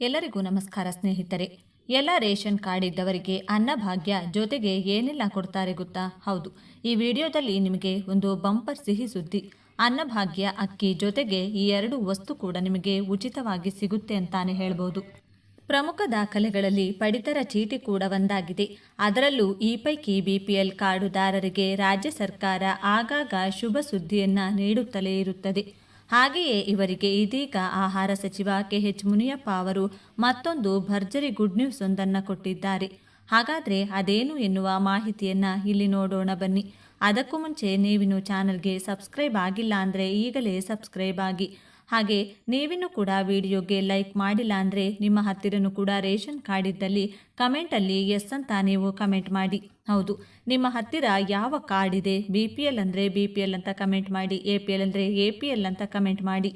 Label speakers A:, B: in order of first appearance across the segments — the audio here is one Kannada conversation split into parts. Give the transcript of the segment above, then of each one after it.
A: ಎಲ್ಲರಿಗೂ ನಮಸ್ಕಾರ ಸ್ನೇಹಿತರೆ. ಎಲ್ಲ ರೇಷನ್ ಕಾರ್ಡ್ ಇದ್ದವರಿಗೆ ಅನ್ನಭಾಗ್ಯ ಜೊತೆಗೆ ಏನೆಲ್ಲ ಕೊಡ್ತಾರೆ ಗೊತ್ತಾ? ಹೌದು, ಈ ವಿಡಿಯೋದಲ್ಲಿ ನಿಮಗೆ ಒಂದು ಬಂಪರ್ ಸಿಹಿ ಸುದ್ದಿ. ಅನ್ನಭಾಗ್ಯ ಅಕ್ಕಿ ಜೊತೆಗೆ ಈ ಎರಡು ವಸ್ತು ಕೂಡ ನಿಮಗೆ ಉಚಿತವಾಗಿ ಸಿಗುತ್ತೆ ಅಂತಾನೆ ಹೇಳ್ಬೋದು. ಪ್ರಮುಖ ದಾಖಲೆಗಳಲ್ಲಿ ಪಡಿತರ ಚೀಟಿ ಕೂಡ ಒಂದಾಗಿದೆ. ಅದರಲ್ಲೂ ಈ ಪೈಕಿ ಬಿಪಿಎಲ್ ಕಾರ್ಡುದಾರರಿಗೆ ರಾಜ್ಯ ಸರ್ಕಾರ ಆಗಾಗ ಶುಭ ಸುದ್ದಿಯನ್ನ ನೀಡುತ್ತಲೇ ಇರುತ್ತದೆ. ಹಾಗೆಯೇ ಇವರಿಗೆ ಇದೀಗ ಆಹಾರ ಸಚಿವ ಕೆಎಚ್ ಮುನಿಯಪ್ಪ ಅವರು ಮತ್ತೊಂದು ಭರ್ಜರಿ ಗುಡ್ ನ್ಯೂಸ್ ಒಂದನ್ನು ಕೊಟ್ಟಿದ್ದಾರೆ. ಹಾಗಾದರೆ ಅದೇನು ಎನ್ನುವ ಮಾಹಿತಿಯನ್ನ ಇಲ್ಲಿ ನೋಡೋಣ ಬನ್ನಿ. ಅದಕ್ಕೂ ಮುಂಚೆ ನೀವಿನ್ನು ಚಾನಲ್ಗೆ ಸಬ್ಸ್ಕ್ರೈಬ್ ಆಗಿಲ್ಲ ಅಂದರೆ ಈಗಲೇ ಸಬ್ಸ್ಕ್ರೈಬ್ ಆಗಿ. ಹಾಗೆ ನೀವಿನ್ನೂ ಕೂಡ ವಿಡಿಯೋಗೆ ಲೈಕ್ ಮಾಡಿಲ್ಲ ಅಂದರೆ ನಿಮ್ಮ ಹತ್ತಿರನೂ ಕೂಡ ರೇಷನ್ ಕಾರ್ಡ್ ಇದ್ದಲ್ಲಿ ಕಮೆಂಟಲ್ಲಿ ಎಸ್ ಅಂತ ನೀವು ಕಮೆಂಟ್ ಮಾಡಿ. ಹೌದು, ನಿಮ್ಮ ಹತ್ತಿರ ಯಾವ ಕಾರ್ಡ್ ಇದೆ? ಬಿ ಪಿ ಎಲ್ ಅಂದರೆ ಬಿ ಪಿ ಎಲ್ ಅಂತ ಕಮೆಂಟ್ ಮಾಡಿ ಎ ಪಿ ಎಲ್ ಅಂದರೆ ಎ ಪಿ ಎಲ್ ಅಂತ ಕಮೆಂಟ್ ಮಾಡಿ.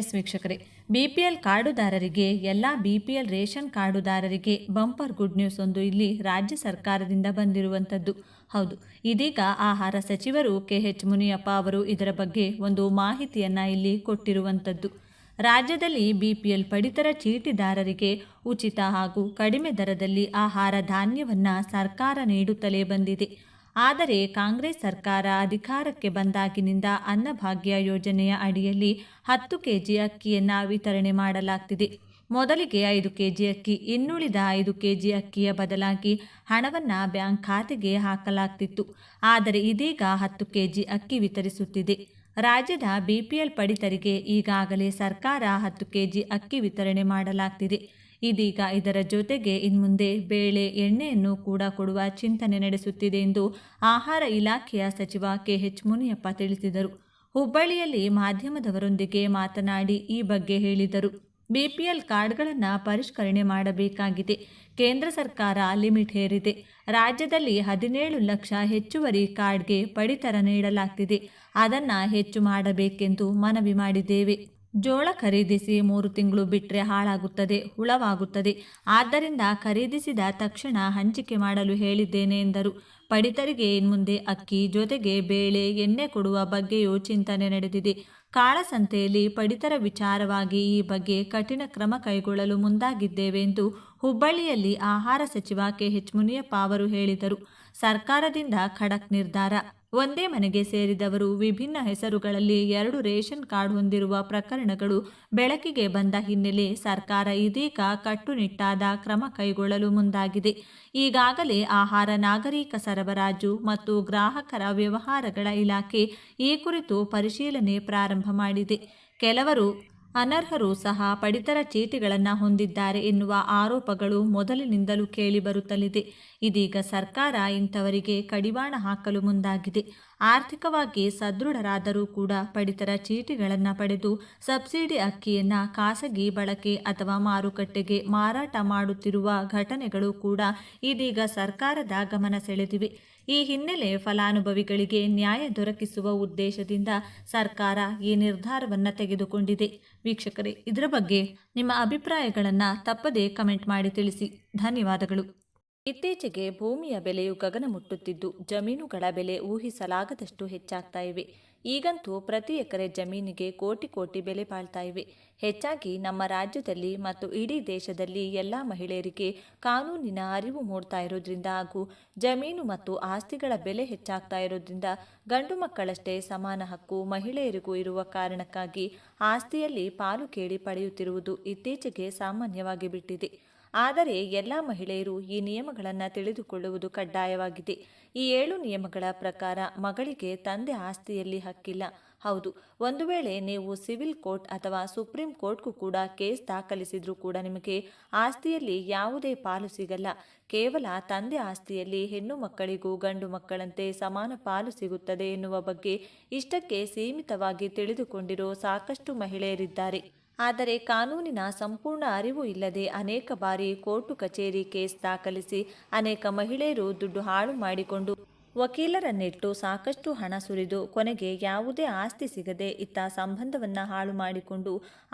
A: ಎಸ್ ವೀಕ್ಷಕರೇ ಬಿ ಪಿ ಎಲ್ ಕಾರ್ಡುದಾರರಿಗೆ ಎಲ್ಲ ಬಿಪಿಎಲ್ ರೇಷನ್ ಕಾರ್ಡುದಾರರಿಗೆ ಬಂಪರ್ ಗುಡ್ ನ್ಯೂಸ್ ಒಂದು ಇಲ್ಲಿ ರಾಜ್ಯ ಸರ್ಕಾರದಿಂದ ಬಂದಿರುವಂಥದ್ದು. ಹೌದು, ಇದೀಗ ಆಹಾರ ಸಚಿವರು ಕೆ ಎಚ್ ಮುನಿಯಪ್ಪ ಅವರು ಇದರ ಬಗ್ಗೆ ಒಂದು ಮಾಹಿತಿಯನ್ನು ಇಲ್ಲಿ ಕೊಟ್ಟಿರುವಂಥದ್ದು. ರಾಜ್ಯದಲ್ಲಿ ಬಿಪಿಎಲ್ ಪಡಿತರ ಚೀಟಿದಾರರಿಗೆ ಉಚಿತ ಹಾಗೂ ಕಡಿಮೆ ದರದಲ್ಲಿ ಆಹಾರ ಧಾನ್ಯವನ್ನು ಸರ್ಕಾರ ನೀಡುತ್ತಲೇ ಬಂದಿದೆ. ಆದರೆ ಕಾಂಗ್ರೆಸ್ ಸರ್ಕಾರ ಅಧಿಕಾರಕ್ಕೆ ಬಂದಾಗಿನಿಂದ ಅನ್ನಭಾಗ್ಯ ಯೋಜನೆಯ ಅಡಿಯಲ್ಲಿ ಹತ್ತು ಕೆಜಿ ಅಕ್ಕಿಯನ್ನು ವಿತರಣೆ ಮಾಡಲಾಗ್ತಿದೆ. ಮೊದಲಿಗೆ ಐದು ಕೆಜಿ ಅಕ್ಕಿ, ಇನ್ನುಳಿದ ಐದು ಕೆಜಿ ಅಕ್ಕಿಯ ಬದಲಾಗಿ ಹಣವನ್ನು ಬ್ಯಾಂಕ್ ಖಾತೆಗೆ ಹಾಕಲಾಗ್ತಿತ್ತು. ಆದರೆ ಇದೀಗ ಹತ್ತು ಕೆಜಿ ಅಕ್ಕಿ ವಿತರಿಸುತ್ತಿದೆ. ರಾಜ್ಯದ ಬಿಪಿಎಲ್ ಪಡಿತರಿಗೆ ಈಗಾಗಲೇ ಸರ್ಕಾರ ಹತ್ತು ಕೆಜಿ ಅಕ್ಕಿ ವಿತರಣೆ ಮಾಡಲಾಗ್ತಿದೆ. ಇದೀಗ ಇದರ ಜೊತೆಗೆ ಇನ್ಮುಂದೆ ಬೇಳೆ, ಎಣ್ಣೆಯನ್ನು ಕೂಡ ಕೊಡುವ ಚಿಂತನೆ ನಡೆಸುತ್ತಿದೆ ಎಂದು ಆಹಾರ ಇಲಾಖೆಯ ಸಚಿವ ಕೆಎಚ್ ಮುನಿಯಪ್ಪ ತಿಳಿಸಿದರು. ಹುಬ್ಬಳ್ಳಿಯಲ್ಲಿ ಮಾಧ್ಯಮದವರೊಂದಿಗೆ ಮಾತನಾಡಿ ಈ ಬಗ್ಗೆ ಹೇಳಿದರು. ಬಿಪಿಎಲ್ ಕಾರ್ಡ್ಗಳನ್ನು ಪರಿಷ್ಕರಣೆ ಮಾಡಬೇಕಾಗಿದೆ. ಕೇಂದ್ರ ಸರ್ಕಾರ ಲಿಮಿಟ್ ಹೇರಿದೆ. ರಾಜ್ಯದಲ್ಲಿ ಹದಿನೇಳು ಲಕ್ಷ ಹೆಚ್ಚುವರಿ ಕಾರ್ಡ್ಗೆ ಪಡಿತರ ನೀಡಲಾಗ್ತಿದೆ. ಅದನ್ನು ಹೆಚ್ಚು ಮಾಡಬೇಕೆಂದು ಮನವಿ ಮಾಡಿದ್ದೇವೆ. ಜೋಳ ಖರೀದಿಸಿ ಮೂರು ತಿಂಗಳು ಬಿಟ್ಟರೆ ಹಾಳಾಗುತ್ತದೆ, ಹುಳವಾಗುತ್ತದೆ. ಆದ್ದರಿಂದ ಖರೀದಿಸಿದ ತಕ್ಷಣ ಹಂಚಿಕೆ ಮಾಡಲು ಹೇಳಿದ್ದೇನೆ ಎಂದರು. ಪಡಿತರಿಗೆ ಇನ್ಮುಂದೆ ಅಕ್ಕಿ ಜೊತೆಗೆ ಬೇಳೆ, ಎಣ್ಣೆ ಕೊಡುವ ಬಗ್ಗೆಯೂ ಚಿಂತನೆ ನಡೆದಿದೆ. ಕಾಳಸಂತೆಯಲ್ಲಿ ಪಡಿತರ ವಿಚಾರವಾಗಿ ಈ ಬಗ್ಗೆ ಕಠಿಣ ಕ್ರಮ ಕೈಗೊಳ್ಳಲು ಮುಂದಾಗಿದ್ದೇವೆ ಎಂದು ಹುಬ್ಬಳ್ಳಿಯಲ್ಲಿ ಆಹಾರ ಸಚಿವ ಕೆಎಚ್ ಮುನಿಯಪ್ಪ ಅವರು ಹೇಳಿದರು. ಸರ್ಕಾರದಿಂದ ಖಡಕ್ ನಿರ್ಧಾರ ಒಂದೇ ಮನೆಗೆ ಸೇರಿದವರು ವಿಭಿನ್ನ ಹೆಸರುಗಳಲ್ಲಿ ಎರಡು ರೇಷನ್ ಕಾರ್ಡ್ ಹೊಂದಿರುವ ಪ್ರಕರಣಗಳು ಬೆಳಕಿಗೆ ಬಂದ ಹಿನ್ನೆಲೆ ಸರ್ಕಾರ ಇದೀಗ ಕಟ್ಟುನಿಟ್ಟಾದ ಕ್ರಮ ಕೈಗೊಳ್ಳಲು ಮುಂದಾಗಿದೆ. ಈಗಾಗಲೇ ಆಹಾರ, ನಾಗರಿಕ ಸರಬರಾಜು ಮತ್ತು ಗ್ರಾಹಕರ ವ್ಯವಹಾರಗಳ ಇಲಾಖೆ ಈ ಕುರಿತು ಪರಿಶೀಲನೆ ಪ್ರಾರಂಭ ಮಾಡಿದೆ. ಕೆಲವರು ಅನರ್ಹರು ಸಹ ಪಡಿತರ ಚೀಟಿಗಳನ್ನು ಹೊಂದಿದ್ದಾರೆ ಎನ್ನುವ ಆರೋಪಗಳು ಮೊದಲಿನಿಂದಲೂ ಕೇಳಿಬರುತ್ತಲಿದೆ ಇದೀಗ ಸರ್ಕಾರ ಇಂಥವರಿಗೆ ಕಡಿವಾಣ ಹಾಕಲು ಮುಂದಾಗಿದೆ. ಆರ್ಥಿಕವಾಗಿ ಸದೃಢರಾದರೂ ಕೂಡ ಪಡಿತರ ಚೀಟಿಗಳನ್ನು ಪಡೆದು ಸಬ್ಸಿಡಿ ಅಕ್ಕಿಯನ್ನು ಖಾಸಗಿ ಬಳಕೆ ಅಥವಾ ಮಾರುಕಟ್ಟೆಗೆ ಮಾರಾಟ ಮಾಡುತ್ತಿರುವ ಘಟನೆಗಳು ಕೂಡ ಇದೀಗ ಸರ್ಕಾರದ ಗಮನ ಸೆಳೆದಿವೆ. ಈ ಹಿನ್ನೆಲೆ ಫಲಾನುಭವಿಗಳಿಗೆ ನ್ಯಾಯ ದೊರಕಿಸುವ ಉದ್ದೇಶದಿಂದ ಸರ್ಕಾರ ಈ ನಿರ್ಧಾರವನ್ನು ತೆಗೆದುಕೊಂಡಿದೆ. ವೀಕ್ಷಕರೇ, ಇದರ ಬಗ್ಗೆ ನಿಮ್ಮ ಅಭಿಪ್ರಾಯಗಳನ್ನು ತಪ್ಪದೇ ಕಮೆಂಟ್ ಮಾಡಿ ತಿಳಿಸಿ. ಧನ್ಯವಾದಗಳು. ಇತ್ತೀಚೆಗೆ ಭೂಮಿಯ ಬೆಲೆಯು ಗಗನ ಮುಟ್ಟುತ್ತಿದ್ದು, ಜಮೀನುಗಳ ಬೆಲೆ ಊಹಿಸಲಾಗದಷ್ಟು ಹೆಚ್ಚಾಗ್ತಾ ಇವೆ. ಈಗಂತೂ ಪ್ರತಿ ಎಕರೆ ಜಮೀನಿಗೆ ಕೋಟಿ ಕೋಟಿ ಬೆಲೆ ಬಾಳ್ತಾ ಇವೆ. ಹೆಚ್ಚಾಗಿ ನಮ್ಮ ರಾಜ್ಯದಲ್ಲಿ ಮತ್ತು ಇಡೀ ದೇಶದಲ್ಲಿ ಎಲ್ಲ ಮಹಿಳೆಯರಿಗೆ ಕಾನೂನಿನ ಅರಿವು ಮೂಡ್ತಾ ಇರೋದ್ರಿಂದ ಹಾಗೂ ಜಮೀನು ಮತ್ತು ಆಸ್ತಿಗಳ ಬೆಲೆ ಹೆಚ್ಚಾಗ್ತಾ ಇರೋದ್ರಿಂದ ಗಂಡು ಮಕ್ಕಳಷ್ಟೇ ಸಮಾನ ಹಕ್ಕು ಮಹಿಳೆಯರಿಗೂ ಇರುವ ಕಾರಣಕ್ಕಾಗಿ ಆಸ್ತಿಯಲ್ಲಿ ಪಾಲು ಕೇಳಿ ಪಡೆಯುತ್ತಿರುವುದು ಇತ್ತೀಚೆಗೆ ಸಾಮಾನ್ಯವಾಗಿ ಬಿಟ್ಟಿದೆ. ಆದರೆ ಎಲ್ಲ ಮಹಿಳೆಯರು ಈ ನಿಯಮಗಳನ್ನು ತಿಳಿದುಕೊಳ್ಳುವುದು ಕಡ್ಡಾಯವಾಗಿದೆ. ಈ ಏಳು ನಿಯಮಗಳ ಪ್ರಕಾರ ಮಗಳಿಗೆ ತಂದೆ ಆಸ್ತಿಯಲ್ಲಿ ಹಕ್ಕಿಲ್ಲ. ಹೌದು, ಒಂದು ವೇಳೆ ನೀವು ಸಿವಿಲ್ ಕೋರ್ಟ್ ಅಥವಾ ಸುಪ್ರೀಂ ಕೋರ್ಟ್ಗೂ ಕೂಡ ಕೇಸ್ ದಾಖಲಿಸಿದ್ರೂ ಕೂಡ ನಿಮಗೆ ಆಸ್ತಿಯಲ್ಲಿ ಯಾವುದೇ ಪಾಲು ಸಿಗಲ್ಲ. ಕೇವಲ ತಂದೆ ಆಸ್ತಿಯಲ್ಲಿ ಹೆಣ್ಣು ಮಕ್ಕಳಿಗೂ ಗಂಡು ಮಕ್ಕಳಂತೆ ಸಮಾನ ಪಾಲು ಸಿಗುತ್ತದೆ ಎನ್ನುವ ಬಗ್ಗೆ ಇಷ್ಟಕ್ಕೆ ಸೀಮಿತವಾಗಿ ತಿಳಿದುಕೊಂಡಿರೋ ಸಾಕಷ್ಟು ಮಹಿಳೆಯರಿದ್ದಾರೆ. ಆದರೆ ಕಾನೂನಿನ ಸಂಪೂರ್ಣ ಅರಿವು ಇಲ್ಲದೆ ಅನೇಕ ಬಾರಿ ಕೋರ್ಟು ಕಚೇರಿ ಕೇಸ್ ದಾಖಲಿಸಿ ಅನೇಕ ಮಹಿಳೆಯರು ದುಡ್ಡು ಹಾಳು ಮಾಡಿಕೊಂಡು ವಕೀಲರನ್ನಿಟ್ಟು ಸಾಕಷ್ಟು ಹಣ ಸುರಿದು ಕೊನೆಗೆ ಯಾವುದೇ ಆಸ್ತಿ ಸಿಗದೆ ಇತ್ತ ಸಂಬಂಧವನ್ನು ಹಾಳು ಮಾಡಿಕೊಂಡು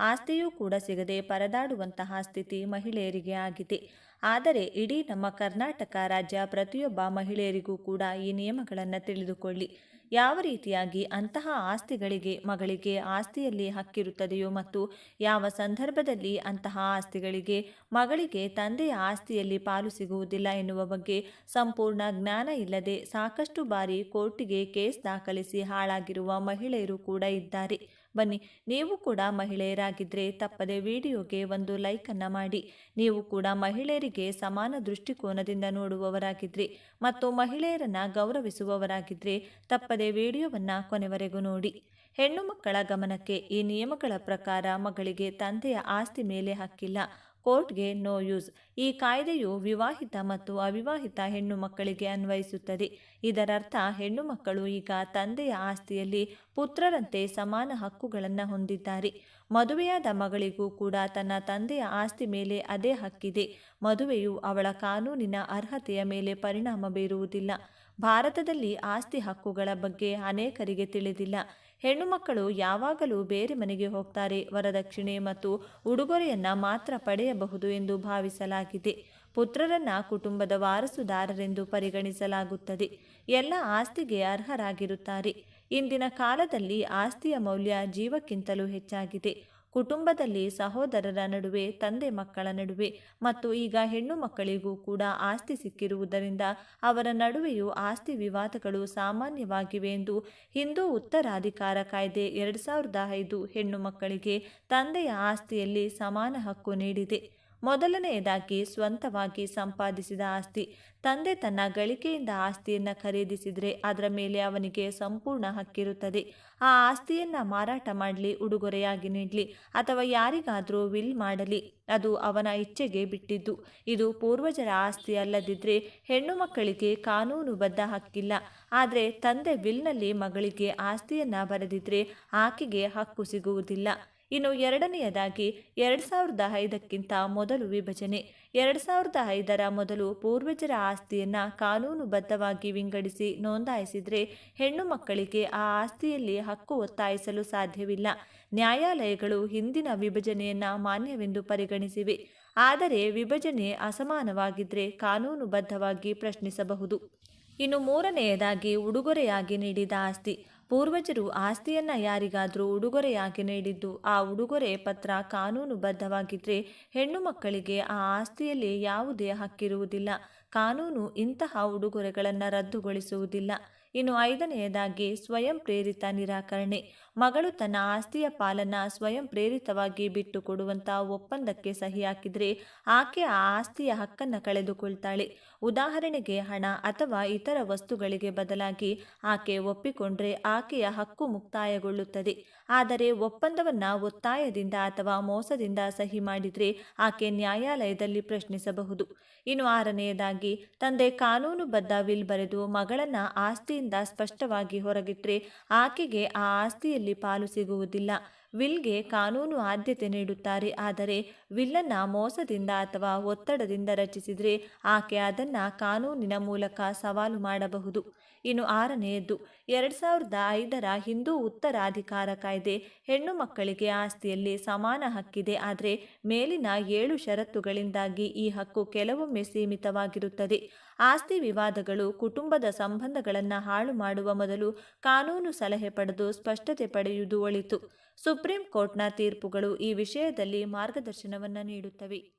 A: ಆಸ್ತಿಯೂ ಕೂಡ ಸಿಗದೆ ಪರದಾಡುವಂತಹ ಸ್ಥಿತಿ ಮಹಿಳೆಯರಿಗೆ ಆಗಿದೆ. ಆದರೆ ಇಡೀ ನಮ್ಮ ಕರ್ನಾಟಕ ರಾಜ್ಯ ಪ್ರತಿಯೊಬ್ಬ ಮಹಿಳೆಯರಿಗೂ ಕೂಡ ಈ ನಿಯಮಗಳನ್ನು ತಿಳಿದುಕೊಳ್ಳಿ. ಯಾವ ರೀತಿಯಾಗಿ ಅಂತಹ ಆಸ್ತಿಗಳಿಗೆ ಮಗಳಿಗೆ ಆಸ್ತಿಯಲ್ಲಿ ಹಕ್ಕಿರುತ್ತದೆಯೋ ಮತ್ತು ಯಾವ ಸಂದರ್ಭದಲ್ಲಿ ಅಂತಹ ಆಸ್ತಿಗಳಿಗೆ ಮಗಳಿಗೆ ತಂದೆಯ ಆಸ್ತಿಯಲ್ಲಿ ಪಾಲು ಸಿಗುವುದಿಲ್ಲ ಎನ್ನುವ ಬಗ್ಗೆ ಸಂಪೂರ್ಣ ಜ್ಞಾನ ಇಲ್ಲದೆ ಸಾಕಷ್ಟು ಬಾರಿ ಕೋರ್ಟಿಗೆ ಕೇಸ್ ದಾಖಲಿಸಿ ಹಾಳಾಗಿರುವ ಮಹಿಳೆಯರು ಕೂಡ ಇದ್ದಾರೆ. ಬನ್ನಿ. ನೀವು ಕೂಡ ಮಹಿಳೆಯರಾಗಿದ್ದರೆ ತಪ್ಪದೆ ವಿಡಿಯೋಗೆ ಒಂದು ಲೈಕನ್ನು ಮಾಡಿ. ನೀವು ಕೂಡ ಮಹಿಳೆಯರಿಗೆ ಸಮಾನ ದೃಷ್ಟಿಕೋನದಿಂದ ನೋಡುವವರಾಗಿದ್ದರೆ ಮತ್ತು ಮಹಿಳೆಯರನ್ನು ಗೌರವಿಸುವವರಾಗಿದ್ದರೆ ತಪ್ಪದೆ ವಿಡಿಯೋವನ್ನು ಕೊನೆವರೆಗೂ ನೋಡಿ. ಹೆಣ್ಣು ಮಕ್ಕಳ ಗಮನಕ್ಕೆ ಈ ನಿಯಮಗಳ ಪ್ರಕಾರ ಮಗಳಿಗೆ ತಂದೆಯ ಆಸ್ತಿ ಮೇಲೆ ಹಕ್ಕಿಲ್ಲ. ಕೋರ್ಟ್ಗೆ ನೋ ಯೂಸ್. ಈ ಕಾಯ್ದೆಯು ವಿವಾಹಿತ ಮತ್ತು ಅವಿವಾಹಿತ ಹೆಣ್ಣು ಮಕ್ಕಳಿಗೆ ಅನ್ವಯಿಸುತ್ತದೆ. ಇದರರ್ಥ, ಹೆಣ್ಣು ಮಕ್ಕಳು ಈಗ ತಂದೆಯ ಆಸ್ತಿಯಲ್ಲಿ ಪುತ್ರರಂತೆ ಸಮಾನ ಹಕ್ಕುಗಳನ್ನು ಹೊಂದಿದ್ದಾರೆ. ಮದುವೆಯಾದ ಮಗಳಿಗೂ ಕೂಡ ತನ್ನ ತಂದೆಯ ಆಸ್ತಿ ಮೇಲೆ ಅದೇ ಹಕ್ಕಿದೆ. ಮದುವೆಯು ಅವಳ ಕಾನೂನಿನ ಅರ್ಹತೆಯ ಮೇಲೆ ಪರಿಣಾಮ ಬೀರುವುದಿಲ್ಲ. ಭಾರತದಲ್ಲಿ ಆಸ್ತಿ ಹಕ್ಕುಗಳ ಬಗ್ಗೆ ಅನೇಕರಿಗೆ ತಿಳಿದಿಲ್ಲ. ಹೆಣ್ಣು ಮಕ್ಕಳು ಯಾವಾಗಲೂ ಬೇರೆ ಮನೆಗೆ ಹೋಗ್ತಾರೆ. ವರದಕ್ಷಿಣೆ ಮತ್ತು ಉಡುಗೊರೆಯನ್ನ ಮಾತ್ರ ಪಡೆಯಬಹುದು ಎಂದು ಭಾವಿಸಲಾಗಿದೆ. ಪುತ್ರರನ್ನ ಕುಟುಂಬದ ವಾರಸುದಾರರೆಂದು ಪರಿಗಣಿಸಲಾಗುತ್ತದೆ. ಎಲ್ಲ ಆಸ್ತಿಗೆ ಅರ್ಹರಾಗಿರುತ್ತಾರೆ. ಇಂದಿನ ಕಾಲದಲ್ಲಿ ಆಸ್ತಿಯ ಮೌಲ್ಯ ಜೀವಕ್ಕಿಂತಲೂ ಹೆಚ್ಚಾಗಿದೆ. ಕುಟುಂಬದಲ್ಲಿ ಸಹೋದರರ ನಡುವೆ, ತಂದೆ ಮಕ್ಕಳ ನಡುವೆ ಮತ್ತು ಈಗ ಹೆಣ್ಣು ಮಕ್ಕಳಿಗೂ ಕೂಡ ಆಸ್ತಿ ಸಿಕ್ಕಿರುವುದರಿಂದ ಅವರ ನಡುವೆಯೂ ಆಸ್ತಿ ವಿವಾದಗಳು ಸಾಮಾನ್ಯವಾಗಿವೆ ಎಂದು ಹಿಂದೂ ಉತ್ತರಾಧಿಕಾರ ಕಾಯ್ದೆ ಎರಡು ಸಾವಿರದ ಐದು ಹೆಣ್ಣು ಮಕ್ಕಳಿಗೆ ತಂದೆಯ ಆಸ್ತಿಯಲ್ಲಿ ಸಮಾನ ಹಕ್ಕು ನೀಡಿದೆ. ಮೊದಲನೆಯದಾಗಿ ಸ್ವಂತವಾಗಿ ಸಂಪಾದಿಸಿದ ಆಸ್ತಿ. ತಂದೆ ತನ್ನ ಗಳಿಕೆಯಿಂದ ಆಸ್ತಿಯನ್ನು ಖರೀದಿಸಿದರೆ ಅದರ ಮೇಲೆ ಅವನಿಗೆ ಸಂಪೂರ್ಣ ಹಕ್ಕಿರುತ್ತದೆ. ಆ ಆಸ್ತಿಯನ್ನು ಮಾರಾಟ ಮಾಡಲಿ, ಉಡುಗೊರೆಯಾಗಿ ನೀಡಲಿ ಅಥವಾ ಯಾರಿಗಾದರೂ ವಿಲ್ ಮಾಡಲಿ, ಅದು ಅವನ ಇಚ್ಛೆಗೆ ಬಿಟ್ಟಿದ್ದು. ಇದು ಪೂರ್ವಜರ ಆಸ್ತಿ ಅಲ್ಲದಿದ್ದರೆ ಹೆಣ್ಣು ಮಕ್ಕಳಿಗೆ ಕಾನೂನುಬದ್ಧ ಹಕ್ಕಿಲ್ಲ. ಆದರೆ ತಂದೆ ವಿಲ್ನಲ್ಲಿ ಮಗಳಿಗೆ ಆಸ್ತಿಯನ್ನು ಬರೆದಿದ್ದರೆ ಆಕೆಗೆ ಹಕ್ಕು ಸಿಗುವುದಿಲ್ಲ. ಇನ್ನು ಎರಡನೆಯದಾಗಿ ಎರಡು ಸಾವಿರದ ಐದಕ್ಕಿಂತ ಮೊದಲು ವಿಭಜನೆ. ಎರಡು ಸಾವಿರದ ಐದರ ಮೊದಲು ಪೂರ್ವಜರ ಆಸ್ತಿಯನ್ನು ಕಾನೂನುಬದ್ಧವಾಗಿ ವಿಂಗಡಿಸಿ ನೋಂದಾಯಿಸಿದರೆ ಹೆಣ್ಣು ಮಕ್ಕಳಿಗೆ ಆ ಆಸ್ತಿಯಲ್ಲಿ ಹಕ್ಕು ಒತ್ತಾಯಿಸಲು ಸಾಧ್ಯವಿಲ್ಲ. ನ್ಯಾಯಾಲಯಗಳು ಹಿಂದಿನ ವಿಭಜನೆಯನ್ನು ಮಾನ್ಯವೆಂದು ಪರಿಗಣಿಸಿವೆ. ಆದರೆ ವಿಭಜನೆ ಅಸಮಾನವಾಗಿದ್ದರೆ ಕಾನೂನುಬದ್ಧವಾಗಿ ಪ್ರಶ್ನಿಸಬಹುದು. ಇನ್ನು ಮೂರನೆಯದಾಗಿ ಉಡುಗೊರೆಯಾಗಿ ನೀಡಿದ ಆಸ್ತಿ. ಪೂರ್ವಜರು ಆಸ್ತಿಯನ್ನು ಯಾರಿಗಾದರೂ ಉಡುಗೊರೆಯಾಗಿ ನೀಡಿದ್ದು, ಆ ಉಡುಗೊರೆ ಪತ್ರ ಕಾನೂನುಬದ್ಧವಾಗಿದ್ದರೆ ಹೆಣ್ಣು ಮಕ್ಕಳಿಗೆ ಆ ಆಸ್ತಿಯಲ್ಲಿ ಯಾವುದೇ ಹಕ್ಕಿರುವುದಿಲ್ಲ. ಕಾನೂನು ಇಂತಹ ಉಡುಗೊರೆಗಳನ್ನು ರದ್ದುಗೊಳಿಸುವುದಿಲ್ಲ. ಇನ್ನು ಐದನೆಯದಾಗಿ ಸ್ವಯಂ ಪ್ರೇರಿತ ನಿರಾಕರಣೆ. ಮಗಳು ತನ್ನ ಆಸ್ತಿಯ ಪಾಲನ್ನ ಸ್ವಯಂ ಪ್ರೇರಿತವಾಗಿ ಬಿಟ್ಟು ಕೊಡುವಂಥ ಒಪ್ಪಂದಕ್ಕೆ ಸಹಿ ಹಾಕಿದರೆ ಆಕೆ ಆ ಆಸ್ತಿಯ ಹಕ್ಕನ್ನು ಕಳೆದುಕೊಳ್ತಾಳೆ. ಉದಾಹರಣೆಗೆ ಹಣ ಅಥವಾ ಇತರ ವಸ್ತುಗಳಿಗೆ ಬದಲಾಗಿ ಆಕೆ ಒಪ್ಪಿಕೊಂಡ್ರೆ ಆಕೆಯ ಹಕ್ಕು ಮುಕ್ತಾಯಗೊಳ್ಳುತ್ತದೆ. ಆದರೆ ಒಪ್ಪಂದವನ್ನು ಒತ್ತಾಯದಿಂದ ಅಥವಾ ಮೋಸದಿಂದ ಸಹಿ ಮಾಡಿದರೆ ಆಕೆ ನ್ಯಾಯಾಲಯದಲ್ಲಿ ಪ್ರಶ್ನಿಸಬಹುದು. ಇನ್ನು ಆರನೆಯದಾಗಿ, ತಂದೆ ಕಾನೂನುಬದ್ಧ ವಿಲ್ ಬರೆದು ಮಗಳನ್ನ ಆಸ್ತಿಯಿಂದ ಸ್ಪಷ್ಟವಾಗಿ ಹೊರಗಿಟ್ರೆ ಆಕೆಗೆ ಆ ಆಸ್ತಿಯಲ್ಲಿ ಪಾಲು ಸಿಗುವುದಿಲ್ಲ. ವಿಲ್ಗೆ ಕಾನೂನು ಆದ್ಯತೆ ನೀಡುತ್ತಾರೆ. ಆದರೆ ವಿಲ್ಲನ್ನ ಮೋಸದಿಂದ ಅಥವಾ ಒತ್ತಡದಿಂದ ರಚಿಸಿದರೆ ಆಕೆ ಅದನ್ನು ಕಾನೂನಿನ ಮೂಲಕ ಸವಾಲು ಮಾಡಬಹುದು. ಇನ್ನು ಆರನೆಯದ್ದು ಎರಡು ಸಾವಿರದ ಐದರ ಹಿಂದೂ ಉತ್ತರಾಧಿಕಾರ ಕಾಯ್ದೆ ಹೆಣ್ಣು ಮಕ್ಕಳಿಗೆ ಆಸ್ತಿಯಲ್ಲಿ ಸಮಾನ ಹಕ್ಕಿದೆ. ಆದರೆ ಮೇಲಿನ ಏಳು ಷರತ್ತುಗಳಿಂದಾಗಿ ಈ ಹಕ್ಕು ಕೆಲವೊಮ್ಮೆ ಸೀಮಿತವಾಗಿರುತ್ತದೆ. ಆಸ್ತಿ ವಿವಾದಗಳು ಕುಟುಂಬದ ಸಂಬಂಧಗಳನ್ನು ಹಾಳು ಮಾಡುವ ಮೊದಲು ಕಾನೂನು ಸಲಹೆ ಪಡೆದು ಸ್ಪಷ್ಟತೆ ಪಡೆಯುವುದು ಒಳಿತು. ಸುಪ್ರೀಂ ಕೋರ್ಟ್ನ ತೀರ್ಪುಗಳು ಈ ವಿಷಯದಲ್ಲಿ ಮಾರ್ಗದರ್ಶನವನ್ನು ನೀಡುತ್ತವೆ.